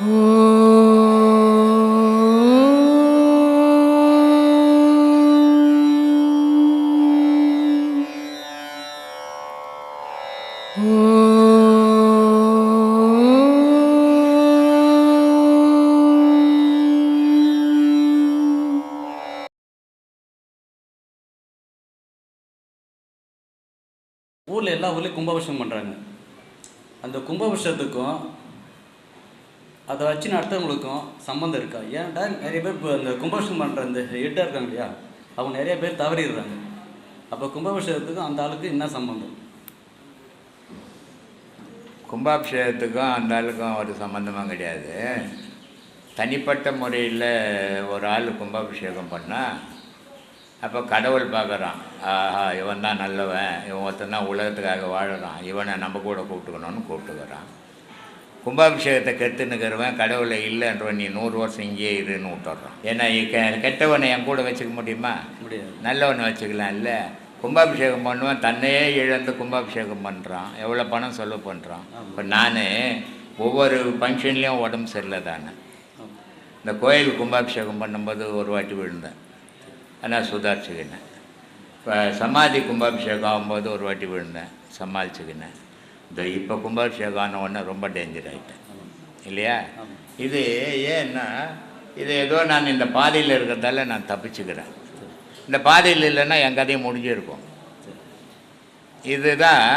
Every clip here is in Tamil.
ஊரில் எல்லா ஊர்லேயும் கும்பாபிஷேகம் பண்ணுறாங்க அந்த கும்பாபிஷேகத்துக்கும் அதை வச்சு நடத்துறவங்களுக்கும் சம்மந்தம் இருக்கா? ஏன்டா நிறைய பேர் இப்போ அந்த கும்பாபிஷேகம் பண்ணுற அந்த ஹெட்டாக இருக்காங்க இல்லையா? அவங்க நிறைய பேர் தவறிடுறாங்க. அப்போ கும்பாபிஷேகத்துக்கும் அந்த ஆளுக்கு என்ன சம்மந்தம் கும்பாபிஷேகத்துக்கும் அந்த ஆளுக்கும் ஒரு சம்மந்தமாக கிடையாது. தனிப்பட்ட முறையில் ஒரு ஆள் கும்பாபிஷேகம் பண்ணால் அப்போ கடவுள் பார்க்குறான் ஆஹா இவன் தான் நல்லவன். இவன் ஒருத்தன் தான் உலகத்துக்காக வாழறான். இவனை நம்ம கூட கூப்பிட்டுக்கணும்னு கூப்பிட்டுக்கிறான். கும்பாபிஷேகத்தை கெட்டுனுக்கிறவன் கடவுளை இல்லைன்றவன் நீ நூறு வருஷம் இங்கேயே இருன்னு விட்டுறான். ஏன்னா கெ- கெட்டவனை என் கூட வச்சுக்க முடியுமா? முடியாது. நல்லவனை வச்சுக்கலாம் இல்லை. கும்பாபிஷேகம் பண்ணுவான் தன்னையே இழந்து கும்பாபிஷேகம் பண்ணுறான் எவ்வளோ பணம் செலவு பண்ணுறான் இப்போ நான் ஒவ்வொரு ஃபங்க்ஷன்லேயும் உடம்பு சரியில்லை தானே. இந்த கோயில் கும்பாபிஷேகம் பண்ணும்போது ஒரு வாட்டி விழுந்தேன். ஆனால் சுதாரிச்சுக்கினேன். இப்போ சமாதி கும்பாபிஷேகம் ஆகும்போது ஒரு வாட்டி விழுந்தேன். சமாளிச்சுக்கினேன். இந்த இப்போ கும்பாபிஷேகம் ஆன உடனே ரொம்ப டேஞ்சர் ஆகிட்டேன் இல்லையா. இது ஏன்னா இது ஏதோ நான் இந்த பாதையில் இருக்கிறதால நான் தப்பிச்சுக்கிறேன். இந்த பாதையில் இல்லைன்னா என் கதையும் முடிஞ்சிருக்கும். இதுதான்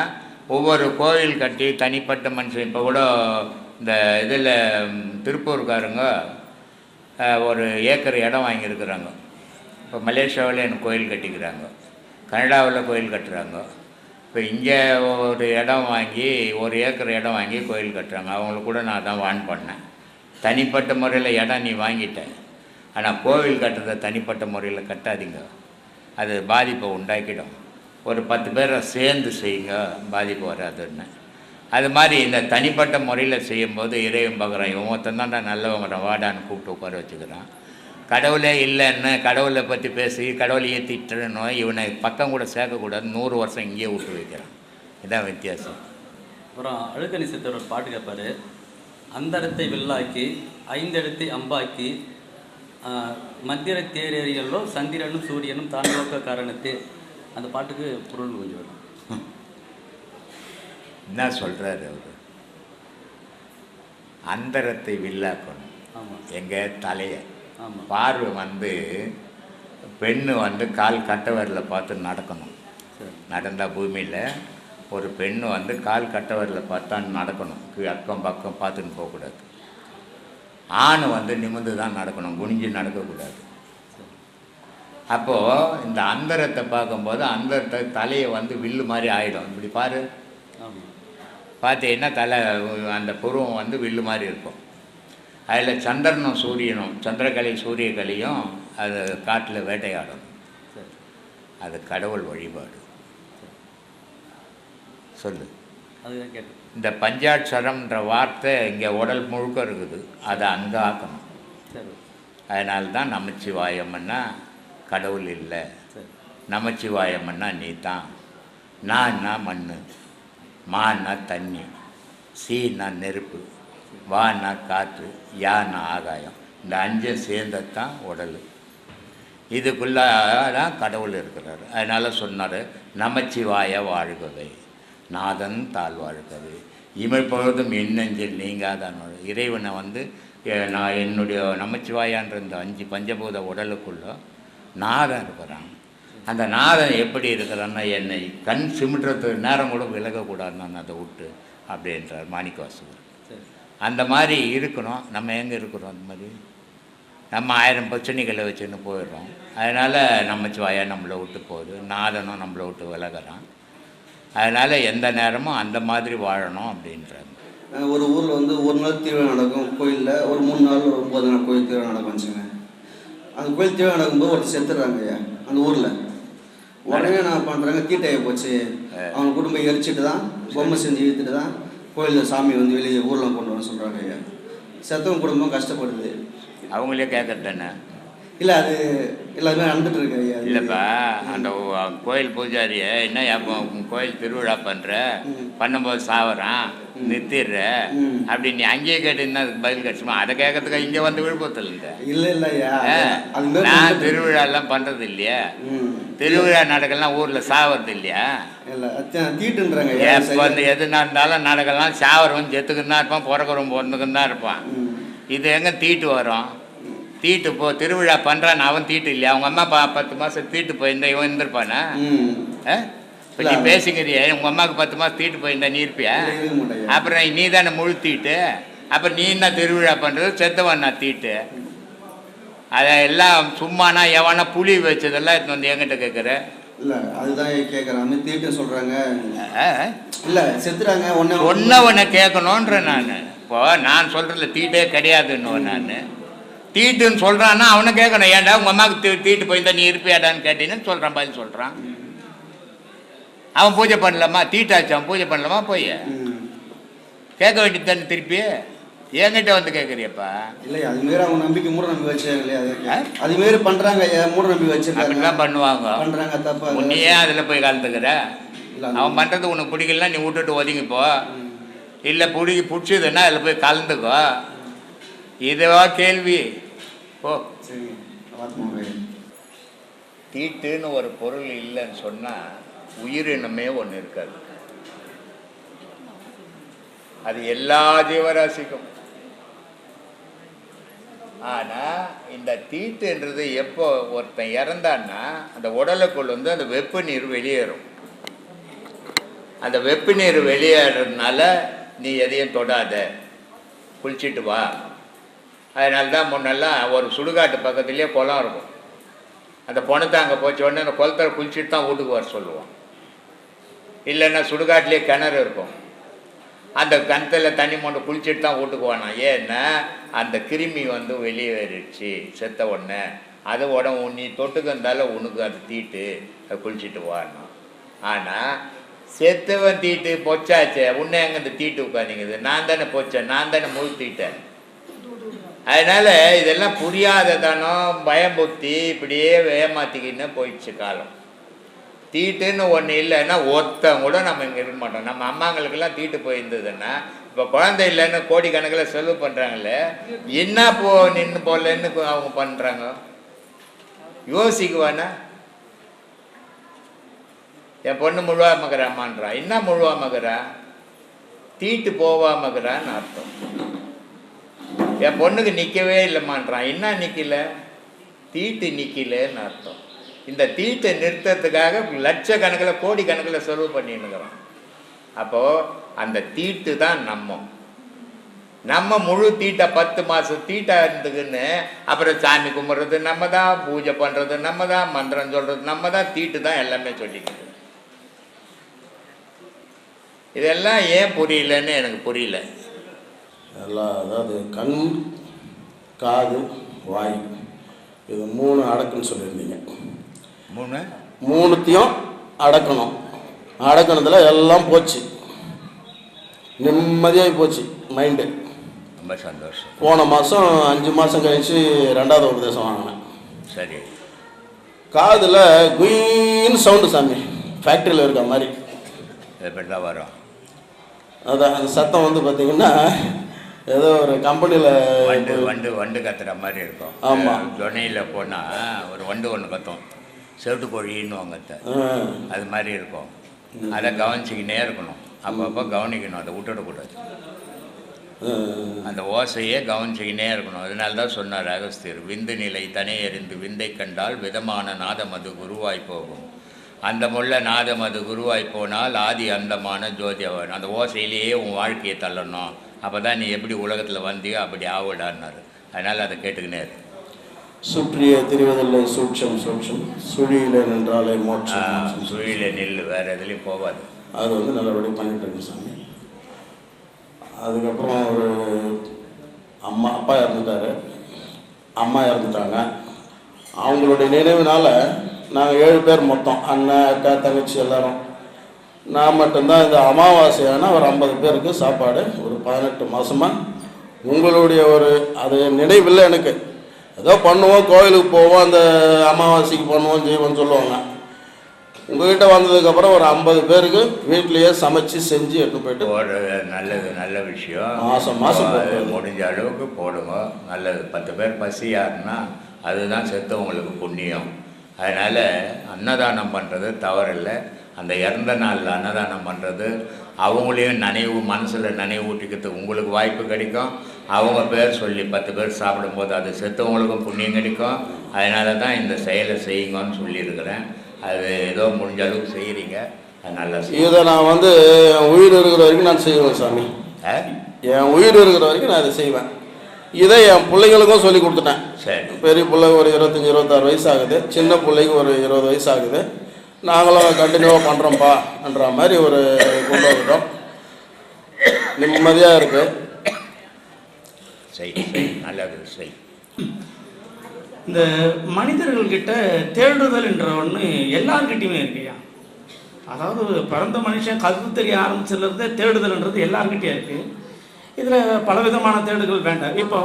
ஒவ்வொரு கோவில் கட்டி தனிப்பட்ட மனுஷன். இப்போ கூட இந்த இதில் திருப்பூர்காரங்க ஒரு ஏக்கர் இடம் வாங்கியிருக்கிறாங்க. இப்போ மலேசியாவில் எனக்கு கோயில் கட்டிக்கிறாங்க. கனடாவில் கோயில் கட்டுறாங்க. இப்போ இங்கே ஒரு இடம் வாங்கி ஒரு ஏக்கர் இடம் வாங்கி கோயில் கட்டுறாங்க. அவங்களுக்கு கூட நான் தான் வான் பண்ணேன். தனிப்பட்ட முறையில் இடம் நீ வாங்கிட்டேன் ஆனால் கோவில் கட்டுறதை தனிப்பட்ட முறையில் கட்டாதீங்க. அது பாதிப்பை உண்டாக்கிடும். ஒரு பத்து பேரை சேர்ந்து செய்யுங்க பாதிப்பு வராதுன்னு. அது மாதிரி இந்த தனிப்பட்ட முறையில் செய்யும்போது இறைவன் பார்க்குறான் இவன் ஒருத்தன் தான்டா நல்லவங்கிறான் வாடான்னு கூப்பிட்டு உட்கார வச்சுக்கிறான். கடவுளே இல்லைன்னு கடவுளை பற்றி பேசி கடவுளையே திட்டணும் இவனை பக்கம் கூட சேர்க்கக்கூடாது நூறு வருஷம் இங்கேயே விட்டு வைக்கிறான். இதான் வித்தியாசம். அப்புறம் அழுக்கணி சித்தர் ஒரு பாட்டு கேட்பாரு. அந்த இடத்தை வில்லாக்கி ஐந்து இடத்தை அம்பாக்கி ஆஹ், மத்திர தேரேறியல்லோ சந்திரனும் சூரியனும் தாண்டோக்க காரணத்தே அந்த பாட்டுக்கு பொருள் கொஞ்சம் வரும். என்ன சொல்கிறாரு அவர்? அந்தரத்தை வில்லாக்கணும். ஆமாம் எங்கள் தலையை. பார்வை வந்து பெண்ணு வந்து கால் கட்டவரில் பார்த்து நடக்கணும். நடந்தால் பூமியில் ஒரு பெண்ணு வந்து கால் கட்டவரில் பார்த்தா நடக்கணும். அக்கம் பக்கம் பார்த்துன்னு போகக்கூடாது. ஆண் வந்து நிமிர்ந்து தான் நடக்கணும். குனிஞ்சு நடக்கக்கூடாது. அப்போது இந்த அந்தரத்தை பார்க்கும்போது அந்தரத்தை தலையை வந்து வில்லு மாதிரி ஆகிடும் இப்படி பாரு. பார்த்தீங்கன்னா தலை அந்த புருவம் வந்து வில்லு மாதிரி இருக்கும். அதில் சந்திரனும் சூரியனும் சந்திரகலை சூரியகலையும் அது காட்டில் வேட்டையாடணும் சரி அது கடவுள் வழிபாடு. சொல்லு. இந்த பஞ்சாட்சரம்ன்ற வார்த்தை இங்கே உடல் முழுக்க இருக்குது. அதை அங்கே ஆக்கணும். அதனால தான் நமச்சிவாயம்னா கடவுள் இல்லை. நமச்சிவாயம்னா நீ தான். நான்னா மண் மான்னா தண்ணி. சீனா நெருப்பு. வானா காற்று யானா ஆகாயம். இந்த அஞ்சும் சேர்ந்தது உடல். இதுக்குள்ளே தான் கடவுள் இருக்கிறார். அதனால் சொன்னார் நமச்சிவாய வாழ்கவே நாதன் தாழ் வாழ்கவே. இமைப்பொழுதும் எண்ணெஞ்சில் நீங்காதான் இறைவனை வந்து நான் என்னுடைய நமச்சிவாயான்ற இந்த அஞ்சு பஞ்சபூத உடலுக்குள்ளே நாதன் இருக்கிறான். அந்த நாதன் எப்படி இருக்கிறான்னா என்னை கண் சிமிட்டுறது நேரம் கூட விலகக்கூடாதுன்னு அதை விட்டு அப்படின்றார் மாணிக்கவாசகர். அந்த மாதிரி இருக்கணும். நம்ம எங்கே இருக்கிறோம் அந்த மாதிரி? நம்ம ஆயிரம் பிரச்சனைகளை வச்சுன்னு போயிடுறோம். அதனால் நம்ம சிவாயா நம்மளை விட்டு போகுது. நாதனும் நம்மளை விட்டு விலகிறான். அதனால் எந்த நேரமும் அந்த மாதிரி வாழணும் அப்படின்றாங்க ஒரு ஊரில் வந்து ஒரு நாள் திருவிழா நடக்கும் கோயிலில் ஒரு மூணு நாள் ஒரு ஒம்பது நாள் கோயில் திருவிழா நடக்கும் வச்சுங்க அந்த கோயில் திருவிழா நடக்கும்போது ஒருத்தர் செத்துடுறாங்க ஐயா அந்த ஊரில். உடனே நான் பண்ணுறாங்க தீட்டையை போச்சு. அவங்க குடும்பம் எரிச்சிட்டு தான் பொம்மை செஞ்சு இழுத்துட்டு தான் கோயிலில் சாமி வந்து வெளியே ஊரில் கொண்டு வர சொல்கிறாங்க ஐயா. செத்தவங்க குடும்பம் கஷ்டப்படுது. அவங்களே கேட்கறது தானே இல்லை அது எல்லாமே நடந்துட்டு இருக்கு ஐயா. இல்லைப்பா அந்த கோயில் பூஜாரிய என்ன கோயில் திருவிழா பண்ணுற. பண்ணும்போது சாவறான் நிறுத்திடுற. அப்படி நீ அங்கேயே கேட்டுன்னா அதுக்கு பதில் கிடச்சுமா அதை கேட்கறதுக்கு இங்கே வந்து விழுப்புரத்தில் இருந்த இல்ல இல்ல ஐயா. ஆ, அது மாதிரி நான். திருவிழாலாம் பண்ணுறது இல்லையா. திருவிழா நாடகம்லாம் ஊரில் சாவறது இல்லையா? தீட்டுன்றாங்க எப்போ வந்து எது நடந்தாலும் நாடகம்லாம் சாவரவன் செத்துக்குன்னு தான் இருப்பான் பிறக்கிறவன் பிறந்துக்குன்னு தான் இருப்பான். இது எங்கே தீட்டு வரும்? தீட்டு போ திருவிழா பண்ணுறான் அவன் தீட்டு இல்லையா? அவங்க அம்மா பா பத்து மாதம் தீட்டு போயிருந்தா இவன் இருந்திருப்பானா? இப்ப நீ பேசிக்கிறிய உங்க அம்மாவுக்கு பத்து மாசம் தீட்டு போயிருந்தா நீ இருப்பியா. அப்புறம் நீ தானே முழு தீட்டு. அப்புறம் நீ என்ன திருவிழா பண்றது? செத்தவன் நான் தீட்டு. அதை எல்லாம் சும்மானா எவனா புளி வச்சதெல்லாம் எடுத்து வந்து என்கிட்ட கேட்குற இல்ல அதுதான் அந்த தீட்டுன்னு சொல்றாங்க. இல்ல செத்துறாங்க ஒண்ணே சொன்னவனை கேட்கணுன்ற நான். இப்போ நான் சொல்றதுல தீட்டே கிடையாதுன்னு நான். தீட்டுன்னு சொல்றான்னா அவனை கேட்கணும். ஏன்டா உங்க அம்மாவுக்கு தீ- தீட்டு போயிருந்தா நீ இருப்பியாடான்னு கேட்டீங்கன்னு சொல்றான் பதில் சொல்றான். அவன் பூஜை பண்ணலாமா? தீட்டாச்சு அவன் பூஜை பண்ணலாமா? போய். கேட்க வேண்டியது தானே திருப்பி? என்கிட்ட வந்து கேட்குறியப்பா. இல்லையா அது மாரி அவங்க நம்பிக்கை மூட நம்பி வச்சாங்க இல்லையா அது மாரி பண்றாங்க ஐயா மூட நம்பி வச்சிருக்காங்க அப்படிலாம் பண்ணுவாங்க. பண்றாங்க தப்பா அது. உன்னையே அதில் போய் கலந்துக்கிற. இல்ல, அவன் பண்ணுறது உனக்கு பிடிக்கலன்னா நீ விட்டுட்டு ஒதுங்கிப்போ. இல்லை பிடிக்கி பிடிச்சதுன்னா அதில் போய் கலந்துக்கோ. இதுவா கேள்வி. போ. சரி தீட்டுன்னு ஒரு பொருள் இல்லைன்னு சொன்னால் உயிரினமே ஒன்று இருக்காது. அது எல்லா ஜீவராசிக்கும். ஆனால் இந்த தீட்டுன்றது எப்போ ஒருத்தன் இறந்தான்னா அந்த உடலுக்குள்ள வந்து அந்த வெப்ப நீர் வெளியேறும். அந்த வெப்ப நீர் வெளியேறதுனால நீ எதையும் தொடாத. குளிச்சிட்டு வா. அதனால தான் முன்னெல்லாம் ஒரு சுடுகாட்டு பக்கத்துலேயே குளம் இருக்கும். அந்த பொணத்தை அங்கே போச்ச உடனே அந்த குளத்தில் குளிச்சுட்டு தான் வீட்டுக்கு வர சொல்லுவோம் இல்லைன்னா சுடுகாட்டிலே கிணறு இருக்கும். அந்த கிணத்துல தண்ணி மொண்டு குளிச்சுட்டு தான் வீட்டுக்கு வேணாம் ஏன்னா அந்த கிருமி வந்து வெளியேறிடுச்சு செத்த உடனே. அது உடம்பு நீ தொட்டுக்கு இருந்தாலும் உனக்கு அது தீட்டு அதை குளிச்சுட்டு வரணும் ஆனால் செத்தவன் தீட்டு பொச்சாச்சே உன்னை எங்கே இந்த தீட்டு உட்காந்துங்குது நான் தானே பொச்சேன் நான் தானே முழு தீட்டேன் அதனால இதெல்லாம் புரியாததானம் பயம்புத்தி இப்படியே ஏமாத்திக்கின்னு போயிடுச்சு காலம். தீட்டுன்னு ஒன்று இல்லைன்னா ஒருத்தன் கூட நம்ம இங்கே இருக்க மாட்டோம். நம்ம அம்மாங்களுக்கெல்லாம் தீட்டு போயிருந்ததுன்னா இப்போ குழந்தை இல்லைன்னு கோடிக்கணக்கில் செலவு பண்ணுறாங்களே என்ன போ நின்று போடலன்னு அவங்க பண்ணுறாங்க யோசிக்குவானா? என் பொண்ணு முழுவாமக்கிறா அம்மான்றா என்ன முழுவாமக்கிறா தீட்டு போவாமக்கிறான்னு அர்த்தம். என் பொண்ணுக்கு நிற்கவே இல்லைம்மான்றான். என்ன நிற்கல தீட்டு நிற்கலன்னு அர்த்தம். இந்த தீட்டை நிறுத்தத்துக்காக லட்சக்கணக்கில் கோடி கணக்கில் செலவு பண்ணின்னுக்கிறோம் அப்போது அந்த தீட்டு தான் நம்ம. நம்ம முழு தீட்டை பத்து மாதம் தீட்டாக இருந்துக்குன்னு அப்புறம் சாமி கும்பிட்றது நம்ம தான் பூஜை பண்ணுறது நம்ம தான் மந்திரம் சொல்கிறது நம்ம தான் தீட்டு தான் எல்லாமே சொல்லிக்கிறது இதெல்லாம் ஏன் புரியலன்னு எனக்கு புரியல. எல்லாம் அதாவது கண் காது வாய் இது மூணு அடக்குன்னு சொல்லியிருந்தீங்க. மூணு? மூணுத்தையும் அடக்கணும். அடக்கணத்துல எல்லாம் போச்சு. நிம்மதியாகி போச்சு மைண்டு ரொம்ப சந்தோஷம். போன மாதம் அஞ்சு மாதம் கழிச்சு ரெண்டாவது உபதேசம் வாங்கினேன். சரி. காதில் குயின்னு சவுண்டு சாமி ஃபேக்ட்ரியில் இருக்க மாதிரி. எப்படி வரும்? அதான் அந்த சத்தம் வந்து பார்த்தீங்கன்னா ஏதோ ஒரு வண்டு கம்பெனியில் வண்டு வண்டு கத்துற மாதிரி இருக்கும். ஆமா. துணையில் போனால் ஒரு வண்டு ஒன்று கத்தும். செவிட்டு கோழின்னு வாங்கத்த அது மாதிரி இருக்கும். அதை கவனிச்சிக்கினே இருக்கணும். அப்பப்போ கவனிக்கணும். அதை விட்டுடக்கூடாது. அந்த ஓசையே கவனிச்சிக்கினே இருக்கணும். அதனால தான் சொன்னார் அகஸ்தியர் விந்து நிலை தனே எறிந்து விந்தை கண்டால் விதமான நாதம் அது குருவாய் போகும். அந்த முள்ள நாதம் அது குருவாய் போனால் ஆதி அந்தமான ஜோதியவன் அந்த ஓசையிலேயே உன் வாழ்க்கையை தள்ளணும். அப்போ தான் நீ எப்படி உலகத்தில் வந்தியோ அப்படி ஆவிடான்னாரு அதனால் அதை கேட்டுக்கினே. சுற்றிய திரிவதில்லை சூட்சம் சூட்சம். சுழியில நின்றாலே மோட்சம். சுழியில நில்லு வேறு எதுலேயும் போகாது. அது வந்து நல்லபடியாக பண்ணிட்டு இருக்கு சாமி. அதுக்கப்புறம் ஒரு அம்மா அப்பா இறந்துட்டாரு. அம்மா இறந்துட்டாங்க. அவங்களுடைய நினைவுனால நாங்கள் ஏழு பேர் மொத்தம் அண்ணன் அக்கா தங்கச்சி எல்லாரும். நான் மட்டும்தான் இந்த அமாவாசையான ஒரு ஐம்பது பேருக்கு சாப்பாடு ஒரு பதினெட்டு மாதமாக உங்களுடைய ஒரு அது நினைவில்லை எனக்கு. ஏதோ பண்ணுவோம் கோயிலுக்கு போவோம் அந்த அமாவாசைக்கு பண்ணுவோம் செய்வோம்னு சொல்லுவாங்க. உங்ககிட்ட வந்ததுக்கப்புறம் ஒரு ஐம்பது பேருக்கு வீட்லேயே சமைச்சு செஞ்சு எடுத்து போயிட்டு போடுறது நல்லது நல்ல விஷயம். அது போடுறது. முடிஞ்ச அளவுக்கு போடுங்க நல்லது. பத்து பேர் பசியாருன்னா அதுதான் செத்தவங்களுக்கு புண்ணியம். அதனால் அன்னதானம் பண்ணுறது தவறில்லை. அந்த இறந்த நாளில் அன்னதானம் பண்ணுறது அவங்களையும் நினைவு மனசில் நினைவு ஊட்டிக்கிறதுக்கு உங்களுக்கு வாய்ப்பு கிடைக்கும். அவங்க பேர் சொல்லி பத்து பேர் சாப்பிடும்போது அது செத்தவங்களுக்கும் புண்ணியம் கிடைக்கும். அதனால தான் இந்த செயலை செய்யுங்கன்னு சொல்லியிருக்கிறேன். அது ஏதோ முடிஞ்ச அளவுக்கு செய்கிறீங்க அது நல்லா. இதை நான் வந்து உயிர் இருக்கிற வரைக்கும் நான் செய்வேன் சாமி. ஆ? என் உயிர் இருக்கிற வரைக்கும் நான் இதை செய்வேன். இதை என் பிள்ளைங்களுக்கும் சொல்லி கொடுத்துட்டேன். சரி. பெரிய பிள்ளை ஒரு இருபத்தஞ்சி இருபத்தாறு வயசு ஆகுது சின்ன பிள்ளைக்கு ஒரு இருபது வயசு ஆகுது நாங்களும் கண்டினியூவாக பண்ணுறோம்ப்பான்ற மாதிரி ஒரு கொண்டு வந்துட்டோம். நிம்மதியாக இருக்குது செய் நல்லது செய் இந்த மனிதர்கள்கிட்ட தேடுதல் என்ற ஒன்று எல்லார்கிட்டையுமே இருக்குயா அதாவது பிறந்த மனுஷன் கருத்து தெரிய ஆரம்பிச்சதுலேருந்தே தேடுதல்ன்றது எல்லார்கிட்டயும் இருக்கு. இதில் பலவிதமான தேடுதல் வேண்டாம். இப்போ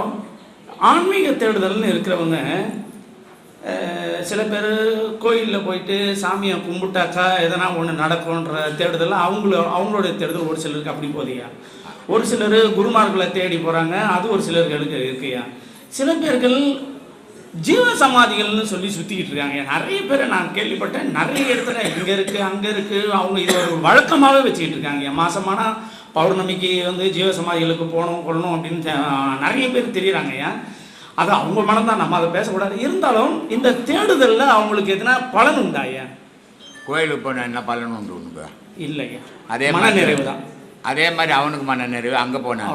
ஆன்மீக தேடுதல்னு இருக்கிறவங்க சில பேர் கோயிலில் போயிட்டு சாமியை கும்பிட்டாக்கா எதனா ஒன்று நடக்கும்ன்ற தேடுதல் அவங்கள அவங்களுடைய தேடுதல் ஒரு சிலருக்கு அப்படி போதியா ஒரு சிலர் குருமார்களை தேடி போகிறாங்க அது ஒரு சிலர்களுக்கு இருக்கையா. சில பேர்கள் ஜீவ சமாதிகள்னு சொல்லி சுற்றிக்கிட்டு இருக்காங்க. நிறைய பேரை நான் கேள்விப்பட்டேன். நிறைய இடத்துல இங்கே இருக்குது அங்கே இருக்குது அவங்க இது ஒரு வழக்கமாகவே வச்சுக்கிட்டு இருக்காங்க. மாதமானால் பௌர்ணமிக்கு வந்து ஜீவ சமாதிகளுக்கு போகணும் கொள்ளணும் அப்படின்னு நிறைய பேர் தெரியுறாங்கய்யா அது அவங்க மனம் தான் நம்ம அதை பேசக்கூடாது. இருந்தாலும் இந்த தேடுதலில் அவங்களுக்கு எதுனா பலன் உண்டாயா கோயிலுக்கு போனால் என்ன பலன் உண்டு உனக்கு இல்லையா அதே மன நிறைவு தான். அதே மாதிரி அவனுக்கு மன நிறைவு அங்கே போனான்.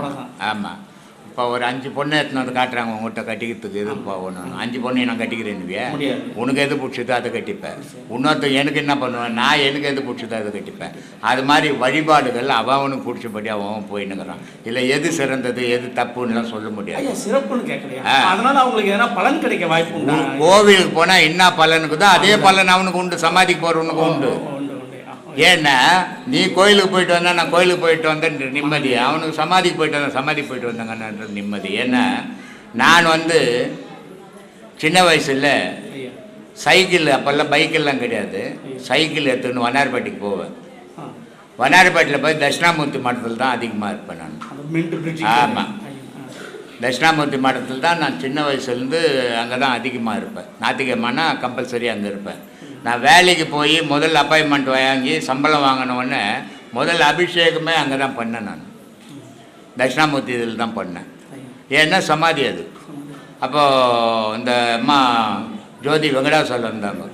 ஆமாம் இப்போ ஒரு அஞ்சு பொண்ணு எடுத்துன்னு வந்து காட்டுறாங்க உங்கள்கிட்ட கட்டிக்கிறதுக்கு? எது போகணும் அஞ்சு பொண்ணு நான் கட்டிக்கிறேன்னுவியா. உனக்கு எது பிடிச்சதோ அதை கட்டிப்பேன். இன்னொருத்தன் எனக்கு என்ன பண்ணுவேன்? நான் எனக்கு எது பிடிச்சதோ அதை கட்டிப்பேன். அது மாதிரி வழிபாடுகள் அவன் அவனுக்கு பிடிச்சபடி அவன் போயின்னுக்கிறான். இல்லை எது சிறந்தது எது தப்புன்னுலாம் சொல்ல முடியாது. சிறப்புன்னு கேட்கலையா. அதனால அவங்களுக்கு எதனா பலன் கிடைக்க வாய்ப்பு கோவிலுக்கு போனால் என்ன பலனுக்குதோ அதே பலன் அவனுக்கு உண்டு சமாதிக்கு போகிறவனுக்கு உண்டு. ஏன்னா நீ கோயிலுக்கு போயிட்டு வந்தா நான் கோயிலுக்கு போயிட்டு வந்தேன்ற நிம்மதி. அவனுக்கு சமாதிக்கு போயிட்டு வந்தேன் சமாதி போயிட்டு வந்தாங்கன்ற நிம்மதி. ஏன்னா நான் வந்து சின்ன வயசுல சைக்கிள் அப்போல்லாம் பைக்கெல்லாம் கிடையாது. சைக்கிள் எடுத்துன்னு வண்ணாரப்பேட்டைக்கு போவேன். ஆ. வண்ணாரப்பேட்டையில் போய் தட்சிணாமூர்த்தி மடத்தில் தான் அதிகமாக இருப்பேன் நான். அந்த மின்ட் பிரிட்ஜ் ஆமா. தட்சிணாமூர்த்தி மடத்தில் தான் நான் சின்ன வயசுலேருந்து அங்கே தான் அதிகமாக இருப்பேன். ஞாத்திகமானா கம்பல்சரி அங்கே இருப்பேன். நான் வேலைக்கு போய் முதல் அப்பாயின்மெண்ட் வாங்கி சம்பளம் வாங்கின முதல் அபிஷேகமே அங்கே தான் பண்ணேன் நான். தட்சிணாமூர்த்தி இதில் தான் பண்ணேன். ஏன்னா சமாதி அது. அப்போது இந்த அம்மா ஜோதி வெங்கடாசல் இருந்தாங்க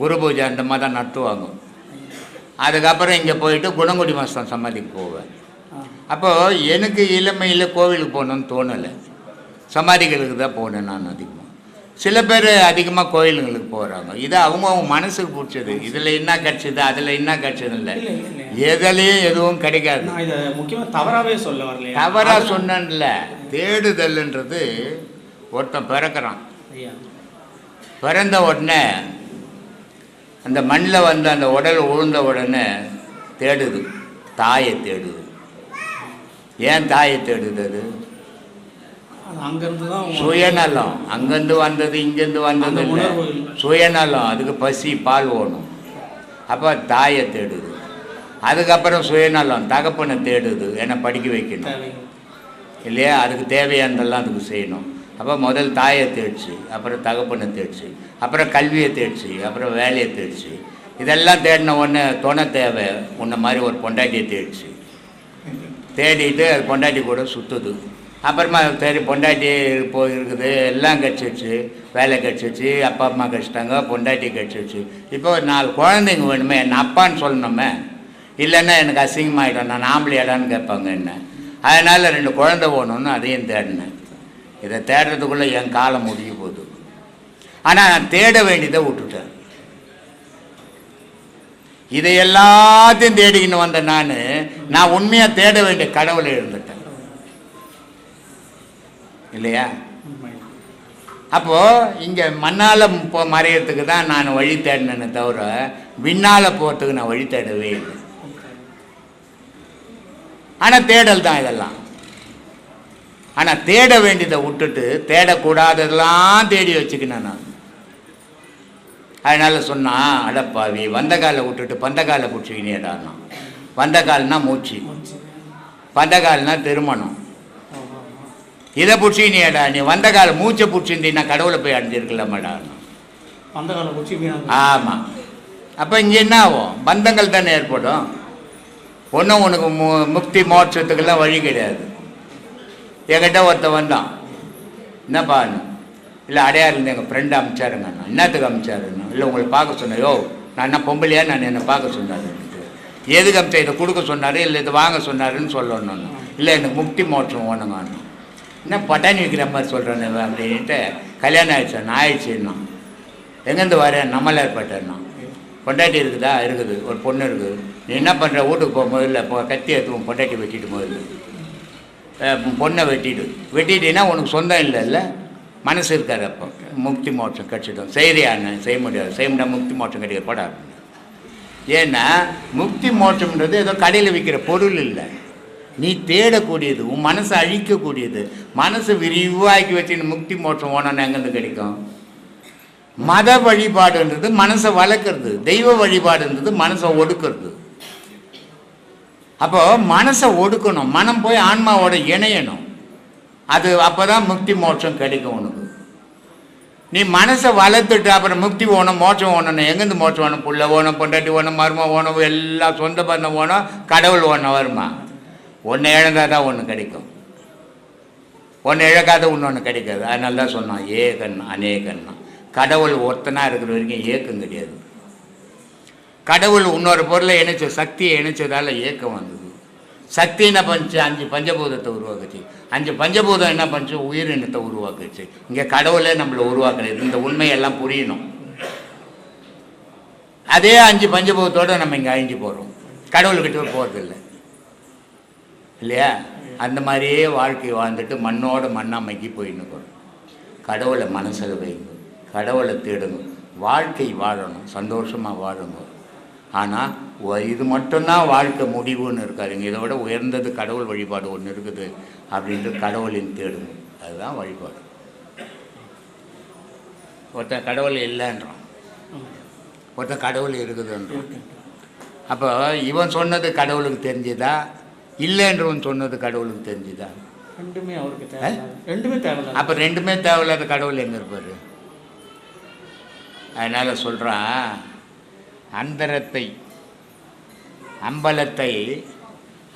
குரு பூஜை அந்த மாதிரி தான் நடத்துவாங்க. அதுக்கப்புறம் இங்கே போயிட்டு குணங்குடி மாதம் சமாதிக்கு போவேன். அப்போது எனக்கு இளமையில் கோவிலுக்கு போகணுன்னு தோணலை. சமாதிகளுக்கு தான் போனேன் நான் அதிகமாக சில பேர் அதிகமாக கோயிலுங்களுக்கு போகிறாங்க இது அவங்க அவங்க மனசுக்கு பிடிச்சது. இதில் என்ன கிடச்சிது அதில் என்ன கிடச்சது இல்லை. எதுலேயும் எதுவும் கிடைக்காது. முக்கியமாக தவறாவே சொல்ல வரலையா? தவறாக சொன்னேன்ல தேடுதல்ன்றது ஒருத்தன் பிறக்கிறான். பிறந்த உடனே அந்த மண்ணில் வந்து அந்த உடல் உழுந்த உடனே தேடுது. தாயை தேடுது. ஏன் தாயை தேடுது அது? அங்கேருந்து தான் சுயநலம். அங்கேருந்து வந்தது இங்கேருந்து வந்தது இல்லை. சுயநலம். அதுக்கு பசி பால் வேணும் அப்போ தாயை தேடுது. அதுக்கப்புறம் சுயநலம். தகப்பனை தேடுது. என்னை படிக்க வைக்கணும். இல்லையா? அதுக்கு தேவையானதெல்லாம் அதுக்கு செய்யணும். அப்போ முதல் தாயை தேடிச்சு. அப்புறம் தகப்பனை தேடிச்சு. அப்புறம் கல்வியை தேடிச்சு. அப்புறம் வேலையை தேடிச்சு. இதெல்லாம் தேடின உடனே துணை தேவை. உன்னை மாதிரி ஒரு பொண்டாட்டியை தேடிச்சு. தேடிட்டு அது பொண்டாட்டி கூட சுற்றுது அப்புறமா சரி பொண்டாட்டி போய் இருக்குது. எல்லாம் கிடச்சிருச்சு வேலை கிடச்சிருச்சு அப்பா அம்மா கிடச்சிட்டாங்க பொண்டாட்டி கிடச்சிருச்சு இப்போ ஒரு நாலு குழந்தைங்க வேணுமே என்ன அப்பான்னு சொல்லணுமே? இல்லைன்னா எனக்கு அசிங்கமாகிடும் நான் ஆம்பளையாடான்னு கேட்பாங்க என்ன? அதனால் ரெண்டு குழந்தை போகணுன்னு அதையும் தேடினேன். இதை தேடுறதுக்குள்ளே என் காலம் முடிய போகுது. ஆனால் நான் தேட வேண்டியதை விட்டுட்டேன். இதை எல்லாத்தையும் தேடிக்கின்னு வந்த நான். நான் உண்மையாக தேட வேண்டிய கடவுளை இருந்துட்டேன். இல்லையா. அப்போது இங்கே மண்ணால் போ மறையறதுக்கு தான் நான் வழி தேடினேனே தவிர விண்ணால் போகிறதுக்கு நான் வழி தேடவே இல்லை. ஆனால் தேடல் தான் இதெல்லாம். ஆனால் தேட வேண்டியதை விட்டுட்டு தேடக்கூடாததெல்லாம் தேடி வச்சுக்கினேன் நான். அதனால் சொன்னான் அடப்பாவி வந்த காலை விட்டுட்டு பந்த காலை பிடிச்சிக்கினேடான்னா வந்த கால்னா மூச்சு. பந்த கால்னா திருமணம். இதை பிடிச்சிக்கினேடா நீ வந்த கால மூச்சை பிடிச்சிருந்தீங்கன்னா கடவுளை போய் அடைஞ்சிருக்கலாமாடா வீணாங்க ஆமாம் அப்போ இங்கே என்ன ஆகும்? பந்தங்கள் தானே ஏற்படும். ஒன்றும் உனக்கு மு முக்தி மோட்சத்துக்கெல்லாம் வழி கிடையாது. என்கிட்ட ஒருத்தன் வந்தான். என்னப்பா இல்லை அடையாறுலேருந்து எங்கள் ஃப்ரெண்டு அமிச்சாருங்க நான் என்னத்துக்கு அமிச்சாருன்னு இல்லை உங்களை பார்க்க சொன்னேன் யோ நான் என்ன பொம்பளையா? நான் என்னை பார்க்க சொன்னார். எதுக்கு அமிச்சா? இதை கொடுக்க சொன்னார் இல்லை இதை வாங்க சொன்னாருன்னு சொல்லணும். இல்லை எனக்கு முக்தி மோட்சம் வேணுங்க என்ன பட்டாணி விற்கிற மாதிரி சொல்கிறேன் அப்படின்ட்டு கல்யாணம் ஆயிடுச்சு நான் ஆயிடுச்சுன்னா எங்கேருந்து வரேன் நம்மளார் பட்டேன்னா பொண்டாட்டி இருக்குதா? இருக்குது. ஒரு பொண்ணு இருக்குது நீ என்ன பண்ணுற வீட்டுக்கு போகும்போது இல்லை இப்போ கத்தி எடுத்து பொண்டாட்டி வெட்டிட்டு போகுது பொண்ணை வெட்டிட்டு வெட்டிட்டீங்கன்னா உனக்கு சொந்தம் இல்லைல்ல? மனசு இருக்காரு அப்போ. முக்தி மோட்சம் கிடச்சிடும். செய்கிறியான்னு செய்ய முடியாது. செய்ய முடியாது முக்தி மோட்சம் கிடையாது. படம் ஏன்னா முக்தி மோட்சம்ன்றது ஏதோ கடையில் விற்கிற பொருள் இல்லை. நீ தேடக்கூடியது உன் மனசை அழிக்கக்கூடியது. மனசை விரிவாக்கி வச்சு முக்தி மோட்சம் ஓனன்னு எங்கேருந்து கிடைக்கும்? மத வழிபாடுன்றது மனசை வளர்க்குறது. தெய்வ வழிபாடுன்றது மனசை ஒடுக்கிறது. அப்போ மனசை ஒடுக்கணும். மனம் போய் ஆன்மாவோட இணையணும். அது அப்போ தான் முக்தி மோட்சம் கிடைக்கும் உனக்கு. நீ மனசை வளர்த்துட்டு அப்புறம் முக்தி ஓணும் மோட்சம் ஓணும் எங்கேருந்து மோட்சம் வேணும் புள்ள ஓணும் பொண்டாட்டி ஓணும் மரும ஓணும் எல்லாம் சொந்த பந்தம் ஓணும் கடவுள் ஓன வருமா? ஒன்று இழந்தால் தான் ஒன்று கிடைக்கும். ஒன்று இழக்காத ஒன்று கிடைக்காது. அதனால தான் சொன்னான் ஏகன் அநேகன்னா. கடவுள் ஒருத்தனாக இருக்கிற வரைக்கும் ஏக்கம் கிடையாது. கடவுள் இன்னொரு பொருளை இணைச்ச சக்தியை இணைச்சதால் ஏக்கம் வந்தது. சக்தி என்ன பண்ணுச்சு? அஞ்சு பஞ்சபூதத்தை உருவாக்குச்சு. அஞ்சு பஞ்சபூதம் என்ன பண்ணுச்சு? உயிரினத்தை உருவாக்குச்சு. இங்கே கடவுளே நம்மளை உருவாக்குறது இந்த உண்மையெல்லாம் புரியணும். அதே அஞ்சு பஞ்சபூதத்தோட நம்ம இங்கே அழிஞ்சு போகிறோம் கடவுள்கிட்ட போகிறதில்லை இல்லையா? அந்த மாதிரியே வாழ்க்கை வாழ்ந்துட்டு மண்ணோட மண்ணாமைக்கு போயின்னு கடவுளை மனசில் வைங்க. கடவுளை தேடுங்க. வாழ்க்கை வாழணும். சந்தோஷமாக வாழுங்க. ஆனால் இது மட்டும்தான் வாழ்க்கை முடிவுன்னு இருக்காருங்க. இதை விட உயர்ந்தது கடவுள் வழிபாடு ஒன்று இருக்குது அப்படின்ட்டு கடவுளின் தேடுங்க. அதுதான் வழிபாடு. ஒருத்தன் கடவுள் இல்லைன்றான். ஒருத்தன் கடவுள் இருக்குதுன்றான். அப்போ இவன் சொன்னது கடவுளுக்கு தெரிஞ்சுதா? இல்லைன்றவன் சொன்னது கடவுளுக்கு தெரிஞ்சுதா? ரெண்டுமே அவருக்கு தேவை ரெண்டுமே தேவை அப்போ ரெண்டுமே தேவையில்லாத கடவுள் எங்கே இருப்பார்? அதனால் சொல்கிறான் அந்தரத்தை அம்பலத்தை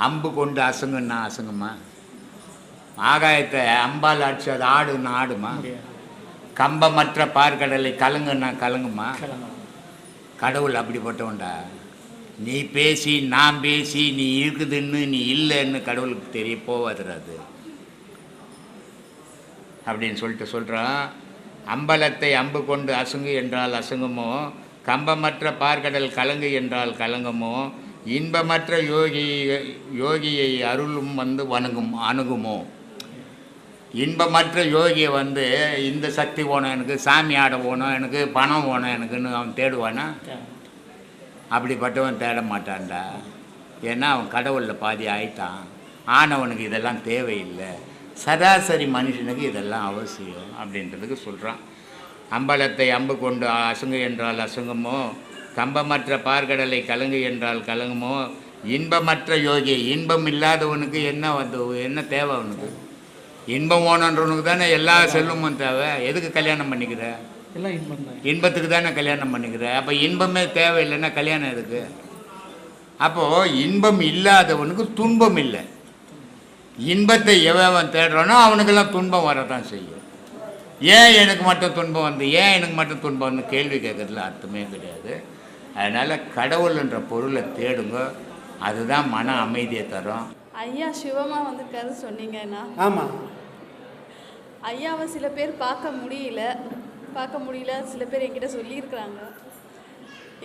அம்பு கொண்டு அசுங்குன்னா அசுங்குமா? ஆகாயத்தை அம்பால் அடிச்சு அது ஆடுன்னா ஆடுமா? கம்பமற்ற பார்க்கடலை கலங்குன்னா கலங்குமா? கடவுள் அப்படிப்பட்டவன்டா. நீ பேசி நான் பேசி நீ இருக்குதுன்னு நீ இல்லைன்னு கடவுளுக்கு தெரிய போவாதுறாது அப்படின்னு சொல்லிட்டு சொல்கிறான் அம்பலத்தை அம்பு கொண்டு அசுங்கு என்றால் அசுங்குமோ? கம்பமற்ற பார்க்கடல் கலங்கு என்றால் கலங்குமோ? இன்பமற்ற யோகி யோகியை அருளும் வந்து வணங்கும் அணுகுமோ? இன்பமற்ற யோகியை வந்து இந்த சக்தி போனோம் எனக்கு சாமி ஆட போகணும் எனக்கு பணம் ஓணும் எனக்குன்னு அவன் தேடுவானா. அப்படிப்பட்டவன் தேட மாட்டான்டா ஏன்னா அவன் கடவுளில் பாதி ஆயிட்டான். ஆனவனுக்கு இதெல்லாம் தேவையில்லை. சராசரி மனுஷனுக்கு இதெல்லாம் அவசியம் அப்படின்றதுக்கு சொல்கிறான் அம்பலத்தை அம்பு கொண்டு அசுங்கு என்றால் அசுங்கமோ கம்பமற்ற பார்க்கடலை கலங்கு என்றால் கலங்குமோ இன்பமற்ற யோகி இன்பம் இல்லாதவனுக்கு என்ன வந்து என்ன தேவை அவனுக்கு? இன்பம் ஓனன்றவனுக்கு தானே எல்லா செல்வமும் தேவை. எதுக்கு கல்யாணம் பண்ணிக்கிற? எல்லாம் இன்பம் தான். இன்பத்துக்கு தானே கல்யாணம் பண்ணிக்கிற? அப்போ இன்பமே தேவையில்லைன்னா கல்யாணம் எதுக்கு? அப்போது இன்பம் இல்லாதவனுக்கு துன்பம் இல்லை. இன்பத்தை எவன் தேடுறானோ அவனுக்கெல்லாம் துன்பம் வரதான் செய்யும். ஏன் எனக்கு மட்டும் துன்பம் வந்து ஏன் எனக்கு மட்டும் துன்பம் வந்து? கேள்வி கேட்கறதுல அர்த்தமே கிடையாது. அதனால் கடவுள்ன்ற பொருளை தேடுங்க. அதுதான் மன அமைதியை தரும். ஐயா சிவமா வந்திருக்காரு சொன்னீங்கன்னா ஆமாம் ஐயாவை சில பேர் பார்க்க முடியல. பார்க்க முடியல. சில பேர் என்கிட்ட சொல்லியிருக்கிறாங்க.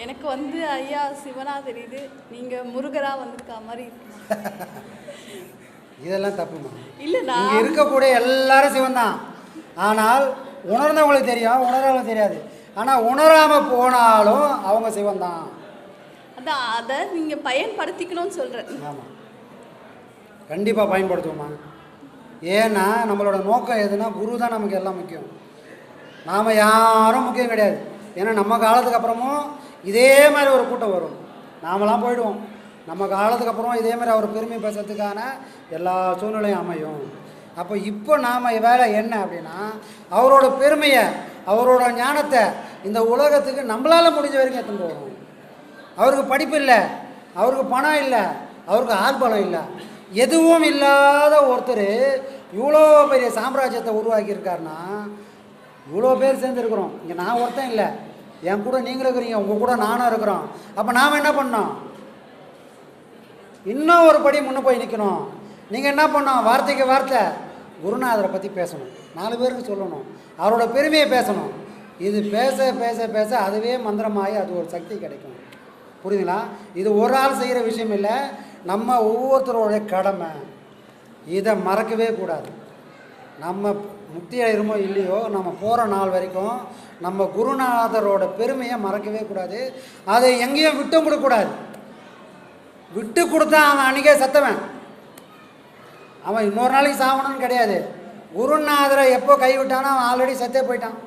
எனக்கு வந்து ஐயா சிவனா தெரியுது. நீங்கள் முருகரா வந்திருக்கா மாதிரி இருக்கு. இதெல்லாம் தப்புமா? இல்லை நான் இருக்கக்கூடிய எல்லாரும் சிவன் தான் ஆனால் உணர்ந்தவங்களுக்கு தெரியும் உணர்றவங்களுக்கு தெரியாது. ஆனால் உணராமல் போனாலும் அவங்க சிவன் தான் அதான் அதை நீங்கள் பயன்படுத்திக்கணும்னு சொல்கிறேன் ஆமாம் கண்டிப்பாக பயன்படுத்துவோம்மா. ஏன்னா நம்மளோட நோக்கம் எதுனா குரு தான் நமக்கு எல்லாம் முக்கியம். நாம் யாரும் முக்கியம் கிடையாது. ஏன்னா நம்ம காலத்துக்கு அப்புறமும் இதே மாதிரி ஒரு கூட்டம் வரும். நாமெல்லாம் போயிடுவோம். நம்ம காலத்துக்கு அப்புறம் இதே மாதிரி அவர் பெருமை பேசுறதுக்கான எல்லா சூழ்நிலையும் அமையும். அப்போ இப்போ நாம் வேலை என்ன அப்படின்னா அவரோட பெருமையை அவரோட ஞானத்தை இந்த உலகத்துக்கு நம்மளால் முடிஞ்ச வரைக்கும் எடுத்துட்டு போகணும். அவருக்கு படிப்பு இல்லை அவருக்கு பணம் இல்லை அவருக்கு ஆள்பலம் இல்லை. எதுவும் இல்லாத ஒருத்தர் இவ்வளோ பெரிய சாம்ராஜ்யத்தை உருவாக்கியிருக்காருன்னா இவ்வளோ பேர் சேர்ந்துருக்குறோம். இங்கே நான் ஒருத்தன் இல்லை. என் கூட நீங்களும் இருக்கிறீங்க உங்கள் கூட நானும் இருக்கிறோம். அப்போ நாம் என்ன பண்ணோம்? இன்னும் ஒரு படி முன்னே போய் நிற்கணும் நீங்கள் என்ன பண்ணோம்? வார்த்தைக்கு வார்த்தை. குருநாதரை பற்றி பேசணும். நாலு பேருக்கு சொல்லணும். அவரோட பெருமையை பேசணும். இது பேச பேச பேச அதுவே மந்திரமாகி அது ஒரு சக்தி கிடைக்கும். புரியுதுங்களா? இது ஒரு ஆள் செய்கிற விஷயம் இல்லை. நம்ம ஒவ்வொருத்தரோடைய கடமை. இதை மறக்கவே கூடாது. நம்ம முக்தி ஆயிருமோ இல்லையோ நம்ம போகிற நாள் வரைக்கும் நம்ம குருநாதரோட பெருமையை மறக்கவே கூடாது. அதை எங்கேயும் விட்டும் கொடுக்கக்கூடாது விட்டு கொடுத்தா அவன் அன்றைக்கே செத்தவன். அவன் இன்னொரு நாளைக்கு சாவணும்னு கிடையாது. குருநாதரை எப்போ கைவிட்டானோ அவன் ஆல்ரெடி செத்தே போயிட்டான்.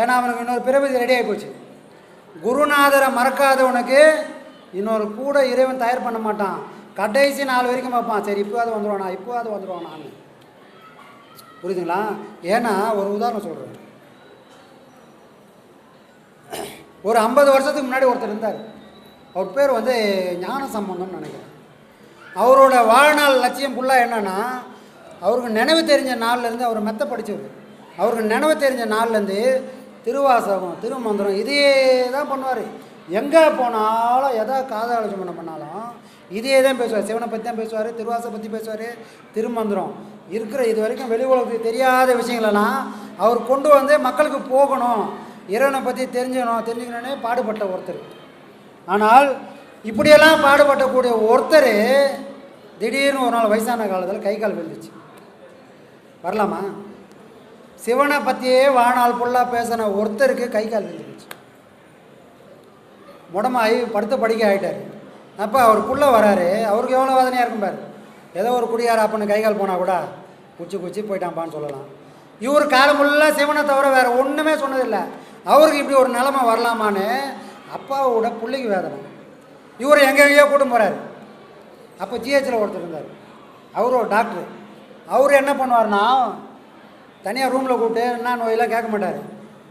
ஏன்னா அவனுக்கு இன்னொரு பிறவி ரெடி ஆகி போச்சு. குருநாதரை மறக்காதவனுக்கு இன்னொரு கூட இறைவன் தயார் பண்ண மாட்டான். கடைசி நாள் வரைக்கும் பார்ப்பான். சரி இப்போ அது வந்துடுவானா இப்போ அது வந்துடுவானான்னு புரியுதுங்களா? ஏன்னா ஒரு உதாரணம் சொல்கிறேன் ஒரு ஐம்பது வருஷத்துக்கு முன்னாடி ஒருத்தர் இருந்தார். அவர் பேர் வந்து ஞான சம்பந்தம்னு நினைக்கிறேன். அவரோட வாழ்நாள் லட்சியம் ஃபுல்லாக என்னன்னா அவருக்கு நினைவு தெரிஞ்ச நாள்லேருந்து அவர் மெத்த படித்தவர் அவருக்கு நினைவு தெரிஞ்ச நாள்லேருந்து திருவாசகம் திருமந்திரம் இதே தான் பண்ணுவார். எங்கே போனாலும் எதா காதாலோசனை பண்ணாலும் இதே தான் பேசுவார். சிவனை பற்றி தான் பேசுவார் திருவாசை பற்றி பேசுவார் திருமந்திரம். இருக்கிற இது வரைக்கும் வெளி உலகத்துக்கு தெரியாத விஷயங்களெல்லாம் அவர் கொண்டு வந்து மக்களுக்கு போகணும். இறைவனை பற்றி தெரிஞ்சுக்கணும் தெரிஞ்சுக்கணுன்னே பாடுபட்ட ஒருத்தர். ஆனால் இப்படியெல்லாம் பாடுபட்டக்கூடிய ஒருத்தர் திடீர்னு ஒரு நாள் வயசான காலத்தில் கை கால் விழுந்துச்சு. வரலாமா? சிவனை பற்றியே வாழ்நாள் ஃபுல்லாக பேசின ஒருத்தருக்கு கை கால் விழுந்துருச்சு. முடமாகி படுத்த படிக்க ஆகிட்டார் அப்போ அவர் புள்ள வராரு. அவருக்கு எவ்வளோ வேதனையாக இருக்கும் பாரு. ஏதோ ஒரு குடியார அப்பன்னு கை கால் போனால் கூட குச்சி குச்சி போயிட்டான்ப்பான்னு சொல்லலாம். இவர் காலமுள்ள சிவனை தவிர வேறு ஒன்றுமே சொன்னதில்லை. அவருக்கு இப்படி ஒரு நிலமை வரலாமான்னு அப்பாவோட பிள்ளைக்கு வேதனை. இவர் எங்கெங்கேயோ கூட்டம் போகிறாரு அப்போ ஜிஹெச்சில் ஒருத்தர் இருந்தார். அவர் ஒரு டாக்டர் அவர் என்ன பண்ணுவார்னா தனியாக ரூமில் கூப்பிட்டு என்ன நோயெல்லாம் கேட்க மாட்டார்.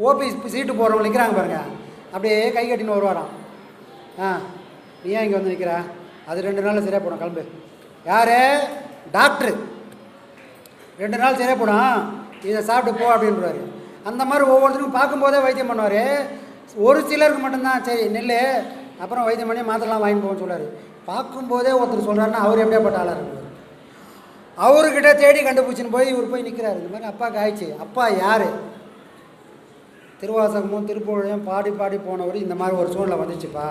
ஓபி சீட்டு போகிறவங்க நிற்கிறாங்க பாருங்க. அப்படியே கை கட்டின்னு வருவாராம். ஆ நீ ஏன் இங்கே வந்து நிற்கிறா அது ரெண்டு நாளில் சரியாக போனோம் கிளம்பு. யார்? டாக்டரு. ரெண்டு நாள் சரியாக போனோம் இதை சாப்பிட்டு போ அப்படின்றாரு அந்த மாதிரி ஒவ்வொருத்தருக்கும் பார்க்கும்போதே வைத்தியம் பண்ணுவார். ஒரு சிலருக்கு மட்டும்தான் சரி நெல் அப்புறம் வைத்தியம் பண்ணி மாத்திரலாம் வாங்கி போகணும்னு சொல்கிறார் பார்க்கும்போதே ஒருத்தர் சொல்கிறாருன்னா அவர் எப்படியாப்பட்ட ஆளாக இருப்பார் அவர்கிட்ட தேடி கண்டுபிடிச்சின்னு போய் இவர் போய் நிற்கிறாரு இந்த மாதிரி அப்பாவுக்கு ஆயிடுச்சு. அப்பா யார்? திருவாசகமும் திருப்பூழையும் பாடி பாடி போனவர் இந்த மாதிரி ஒரு சூழ்நிலை வந்துச்சுப்பா.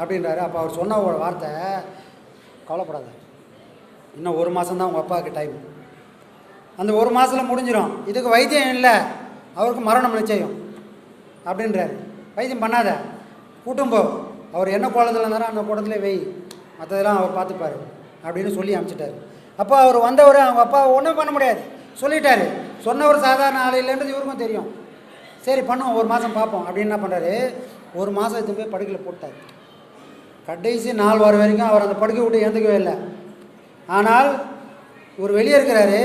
அப்படின்றாரு. அப்போ அவர் சொன்ன ஒரு வார்த்தை கவலைப்படாத. இன்னும் ஒரு மாதம் தான் உங்கள் அப்பாவுக்கு டைம் அந்த ஒரு மாதத்தில் முடிஞ்சிடும் இதுக்கு வைத்தியம் இல்லை. அவருக்கு மரணம் நிச்சயம். அப்படின்றாரு. வைத்தியம் பண்ணாத. கூட்டும்போ அவர் என்ன குளத்தில் இருந்தாரோ அந்த கோலத்திலே வெய் மற்றதெல்லாம் அவர் பார்த்துப்பார். அப்படின்னு சொல்லி அனுப்பிச்சிட்டாரு. அப்போ அவர் வந்தவர் அவங்க அப்பா ஒன்றும் பண்ண முடியாது. சொல்லிட்டாரு. சொன்னவர் சாதாரண ஆள் இல்லைன்றது இவருக்கும் தெரியும். சரி பண்ணுவோம். ஒரு மாதம் பார்ப்போம். அப்படின்னு என்ன பண்ணுறாரு ஒரு மாதம் எடுத்து போய் படுக்கையில் போட்டார். கடைசி நாள் வர வரைக்கும் அவர் அந்த படுக்கை விட்டு எழுந்துக்கவே இல்லை. ஆனால் இவர் வெளியே இருக்கிறாரு.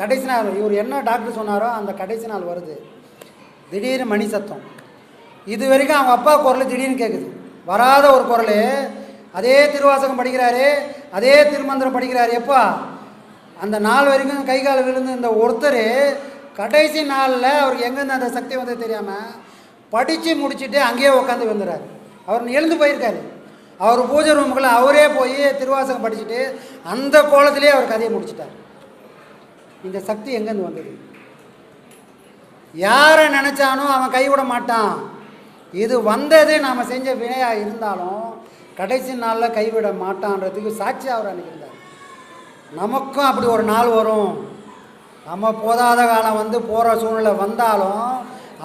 கடைசி நாள் இவர் என்ன டாக்டர் சொன்னாரோ அந்த கடைசி நாள் வருது. திடீர்னு மணி சத்தம். இது வரைக்கும் அவங்க அப்பா குரல் திடீர்னு கேட்குது வராத ஒரு குரல். அதே திருவாசகம் படிக்கிறாரு. அதே திருமந்திரம் படிக்கிறாரு. எப்பா? அந்த நாள் வரைக்கும் கை கால் விழுந்து இந்த ஒருத்தர் கடைசி நாளில் அவருக்கு எங்கேருந்து அந்த சக்தி வந்தது தெரியாமல் படித்து முடிச்சுட்டு அங்கேயே உட்காந்து வந்துடுறாரு அவர் எழுந்து போயிருக்காரு. அவர் பூஜை ரூமுக்குள்ளே அவரே போய் திருவாசகம் படிச்சுட்டு அந்த கோலத்திலே அவர் கதையை முடிச்சிட்டார். இந்த சக்தி எங்கேருந்து வந்தது? யாரை நினச்சானோ அவன் கைவிட மாட்டான். இது வந்தது நாம் செஞ்ச வினையாக இருந்தாலும் கடைசி நாளில் கைவிட மாட்டான்றதுக்கு சாட்சி அவர் அன்றைக்கி இருந்தார். நமக்கும் அப்படி ஒரு நாள் வரும். நம்ம போதாத காலம் வந்து போகிற சூழ்நிலை வந்தாலும்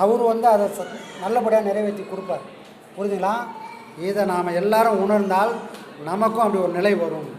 அவர் வந்து அதை நல்லபடியாக நிறைவேற்றி கொடுப்பார். புரியுதுங்களா இதை நாம் எல்லாரும் உணர்ந்தால் நமக்கும் அப்படி ஒரு நிலை வரும்.